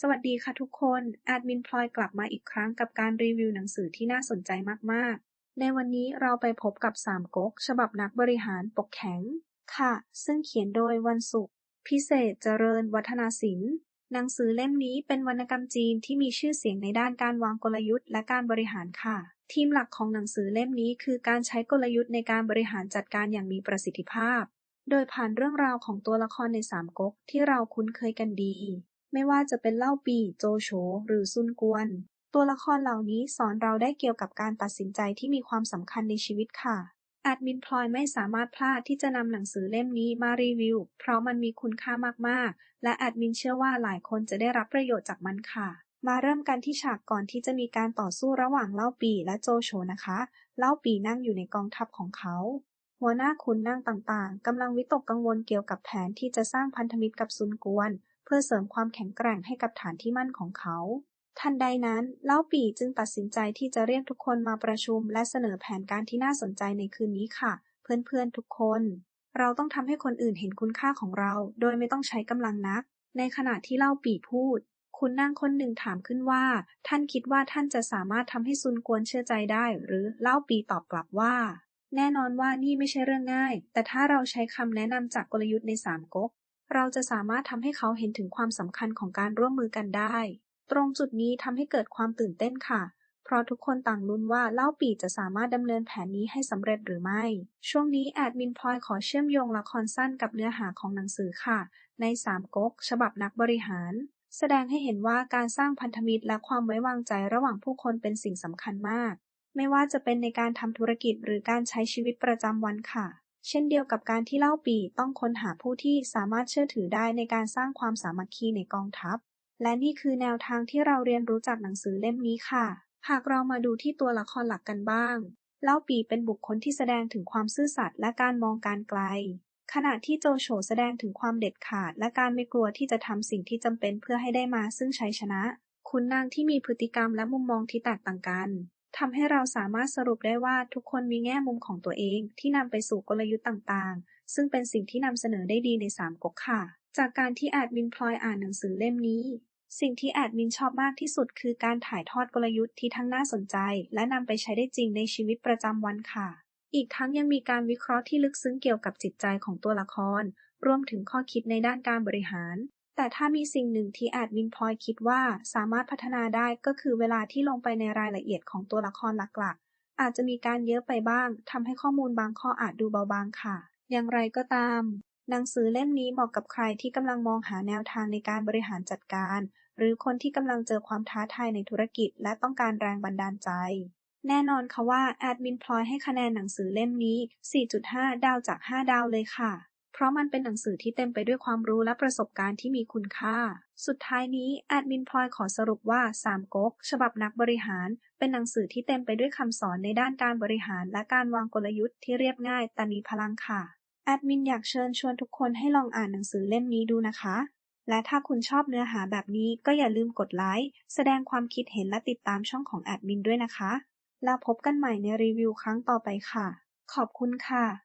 สวัสดีค่ะทุกคน แอดมินพลอยกลับมาอีกครั้งกับการรีวิวหนังสือที่น่าสนใจมาก ๆ ในวันนี้เราไปพบกับสามก๊กฉบับนักบริหารปกแข็ง ค่ะ ซึ่งเขียนโดยวันศุกร์พิเศษเจริญวัฒนาศิลป์ หนังสือเล่มนี้เป็นวรรณกรรมจีนที่มีชื่อเสียงในด้านการวางกลยุทธ์และการบริหารค่ะ ทีมหลักของหนังสือเล่มนี้คือการใช้กลยุทธ์ในการบริหารจัดการอย่างมีประสิทธิภาพ โดยผ่านเรื่องราวของตัวละครในสามก๊กที่เราคุ้นเคยกันดี ไม่ว่าจะเป็นเล่าปีโจโฉ หรือซุนกวน ตัวละครเหล่านี้สอนเราได้เกี่ยวกับการตัดสินใจที่มีความสำคัญในชีวิตค่ะ แอดมินพลอยไม่สามารถพลาดที่จะนำหนังสือเล่มนี้มารีวิว เพราะมันมีคุณค่ามากๆ และแอดมินเชื่อว่าหลายคนจะได้รับประโยชน์จากมันค่ะมาเริ่มกันที่ฉากก่อนที่จะมีการต่อสู้ระหว่างเล่าปีและโจโฉนะคะ เล่าปีนั่งอยู่ในกองทัพของเขา หัวหน้าขุนนางต่างๆ กำลังวิตกกังวลเกี่ยวกับแผนที่จะสร้างพันธมิตรกับซุนกวน เพื่อเสริมความแข็งแกร่งให้กับฐานที่มั่นของเขา ทันใดนั้นเล่าปีจึงตัดสินใจที่จะเรียกทุกคนมาประชุม และเสนอแผนการที่น่าสนใจในคืนนี้ค่ะ เพื่อนๆทุกคน เราต้องทำให้คนอื่นเห็นคุณค่าของเรา โดยไม่ต้องใช้กำลังนัก ในขณะที่เล่าปีพูดคุณนางคนหนึ่งถามขึ้นว่า ท่านคิดว่าท่านจะสามารถทำให้ซุนกวนเชื่อใจได้ หรือเล่าปีตอบกลับว่า แน่นอนว่านี่ไม่ใช่เรื่องง่าย แต่ถ้าเราใช้คำแนะนำจากกลยุทธ์ในสามก๊ก เราจะสามารถทำให้เขาเห็นถึงความสำคัญของการร่วมมือกันได้ ตรงจุดนี้ทำให้เกิดความตื่นเต้นค่ะ เพราะทุกคนต่างลุ้นว่าเล่าปีจะสามารถดำเนินแผนนี้ให้สำเร็จหรือไม่ ช่วงนี้แอดมินพลอยขอเชื่อมโยงละครสั้นกับเนื้อหาของหนังสือค่ะ ในสามก๊กฉบับนักบริหาร แสดงให้เห็นว่าการสร้างพันธมิตรและความไว้วางใจระหว่างผู้คนเป็นสิ่งสำคัญมาก ไม่ว่าจะเป็นในการทำธุรกิจหรือการใช้ชีวิตประจำวันค่ะ เช่นเดียวกับการที่เล่าปีต้องค้นหาผู้ที่สามารถเชื่อถือได้ในการสร้างความสามัคคีในกองทัพ และนี่คือแนวทางที่เราเรียนรู้จากหนังสือเล่มนี้ค่ะ หากเรามาดูที่ตัวละครหลักกันบ้าง เล่าปีเป็นบุคคลที่แสดงถึงความซื่อสัตย์และการมองการไกล ขณะที่โจโฉแสดงถึงความเด็ดขาด และการไม่กลัวที่จะทำสิ่งที่จำเป็นเพื่อให้ได้มาซึ่งชัยชนะ คุณนางที่มีพฤติกรรมและมุมมองที่แตกต่างกัน ทำให้เราสามารถสรุปได้ว่าทุกคนมีแง่มุมของตัวเอง ที่นำไปสู่กลยุทธ์ต่างๆ ซึ่งเป็นสิ่งที่นำเสนอได้ดีในสามก๊กค่ะ จากการที่แอดมินพลอยอ่านหนังสือเล่มนี้ สิ่งที่แอดมินชอบมากที่สุดคือการถ่ายทอดกลยุทธ์ที่ทั้งน่าสนใจ และนำไปใช้ได้จริงในชีวิตประจำวันค่ะ อีกทั้งยังมีการวิเคราะห์ที่ลึกซึ้งเกี่ยวกับจิตใจของตัวละคร รวมถึงข้อคิดในด้านการบริหาร แต่ถ้ามีสิ่งหนึ่งที่แอดมินพลอยคิดว่าสามารถพัฒนาได้ก็คือเวลาที่ลงไปในรายละเอียดของตัวละครหลักๆ อาจจะมีการเยอะไปบ้างทำให้ข้อมูลบางข้ออาจดูเบาบางค่ะ อย่างไรก็ตาม หนังสือเล่มนี้เหมาะกับใครที่กำลังมองหาแนวทางในการบริหารจัดการ หรือคนที่กำลังเจอความท้าทายในธุรกิจ และต้องการแรงบันดาลใจ แน่นอนค่ะว่าแอดมินพลอยให้คะแนนหนังสือเล่มนี้ 4.5 ดาวจาก 5 ดาวเลยค่ะ เพราะมันเป็นหนังสือที่เต็มไปด้วยความรู้และประสบการณ์ที่มีคุณค่า สุดท้ายนี้แอดมินพลอยขอสรุปว่าสามก๊กฉบับนักบริหาร เป็นหนังสือที่เต็มไปด้วยคำสอนในด้านการบริหารและการวางกลยุทธ์ที่เรียบง่ายแต่มีพลังค่ะ แอดมินอยากเชิญชวนทุกคนให้ลองอ่านหนังสือเล่มนี้ดูนะคะ และถ้าคุณชอบเนื้อหาแบบนี้ก็อย่าลืมกดไลค์แสดงความคิดเห็นและติดตามช่องของแอดมินด้วยนะคะ แล้วพบกันใหม่ในรีวิวครั้งต่อไปค่ะ ขอบคุณค่ะ